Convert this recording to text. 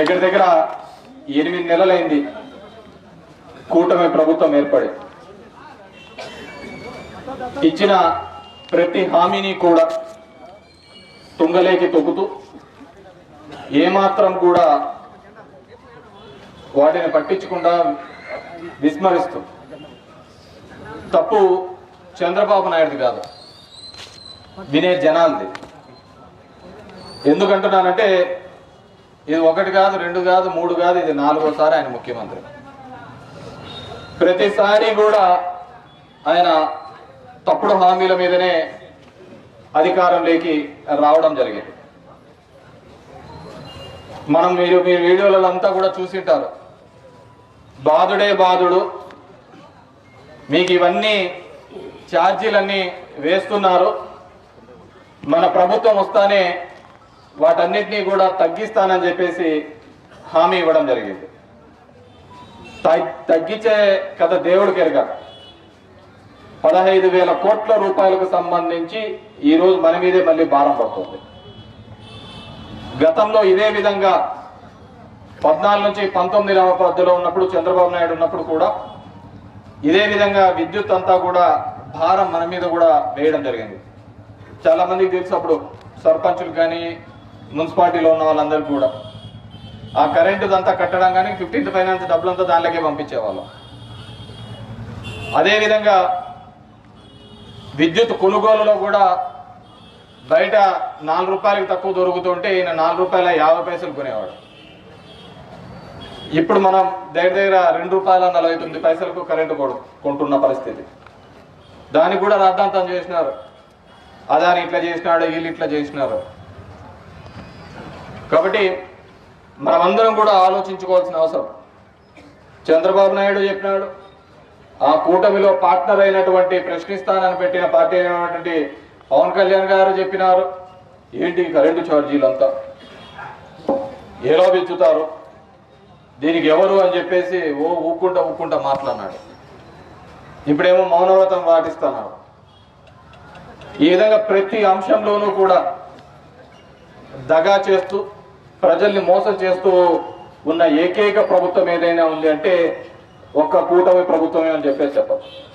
దగ్గర దగ్గర ఎనిమిది నెలలైంది. కూటమి ప్రభుత్వం ఏర్పడి. ఇచ్చిన ప్రతి హామీని కూడా తుంగలేకి తొక్కుతూ ఏమాత్రం కూడా వాటిని పట్టించకుండా విస్మరిస్తూ. తప్పు చంద్రబాబు నాయుడుది కాదు. వినే జనాలది. ఎందుకంటున్నానంటే ఇది ఒకటి కాదు రెండు కాదు మూడు కాదు ఇది నాలుగోసారి ఆయన ముఖ్యమంత్రి. ప్రతిసారి కూడా ఆయన తప్పుడు హామీల మీదనే అధికారంలోకి రావడం జరిగింది. మనం మీరు మీ వీడియోలలో అంతా కూడా చూసింటారు. బాధుడే బాధుడు మీకు ఇవన్నీ ఛార్జీలన్నీ వేస్తున్నారు. మన ప్రభుత్వం వస్తానే వాటన్నిటినీ కూడా తగ్గిస్తానని చెప్పేసి హామీ ఇవ్వడం జరిగింది. తగ్గించే కథ దేవుడికి ఎరగ పదహైదు వేల కోట్ల రూపాయలకు సంబంధించి ఈరోజు మన మీదే మళ్ళీ భారం పడుతుంది. గతంలో ఇదే విధంగా పద్నాలుగు నుంచి పంతొమ్మిది పద్ధతిలో ఉన్నప్పుడు చంద్రబాబు నాయుడు ఉన్నప్పుడు కూడా ఇదే విధంగా విద్యుత్ అంతా కూడా భారం మన మీద కూడా వేయడం జరిగింది. చాలా మందికి తెలుసు అప్పుడు సర్పంచులు కానీ మున్సిపాలిటీలో ఉన్న వాళ్ళందరికీ కూడా. ఆ కరెంటుదంతా కట్టడం కానీ ఫిఫ్టీన్త్ ఫైనాన్స్ డబ్బులంతా దానిలోకే పంపించేవాళ్ళం. అదేవిధంగా విద్యుత్ కొనుగోలులో కూడా బయట నాలుగు రూపాయలకి తక్కువ దొరుకుతుంటే ఈయన నాలుగు రూపాయల యాభై పైసలు కొనేవాడు. ఇప్పుడు మనం దగ్గర దగ్గర రెండు రూపాయల నలభై తొమ్మిది పైసలకు కరెంటు కొడు- కొంటున్న పరిస్థితి. దానికి కూడా రాద్ధాంతం చేసినారు. అదాని ఇట్లా చేసినాడు వీళ్ళు ఇట్లా చేసినారు. కాబట్టి మనమందరం కూడా ఆలోచించుకోవాల్సిన అవసరం. చంద్రబాబు నాయుడు చెప్పినాడు ఆ కూటమిలో పార్ట్నర్ అయినటువంటి ప్రశ్నిస్తానని పెట్టిన పార్టీ అయినటువంటి పవన్ కళ్యాణ్ గారు చెప్పినారు. ఏంటి కరెంటు ఛార్జీలు అంతా ఎలా పెంచుతారు? దీనికి ఎవరు అని చెప్పేసి ఓ ఊక్కుంటా ఊక్కుంటా మాట్లాడినాడు. ఇప్పుడేమో మౌనవ్రతం పాటిస్తున్నాడు ఈ విధంగా ప్రతి అంశంలోనూ కూడా దగా చేస్తూ ప్రజల్ని మోసం చేస్తూ ఉన్న ఏకైక ప్రభుత్వం ఏదైనా ఉంది అంటే ఒక్క కూటమి ప్రభుత్వమే అని చెప్పేసి చెప్పచ్చు.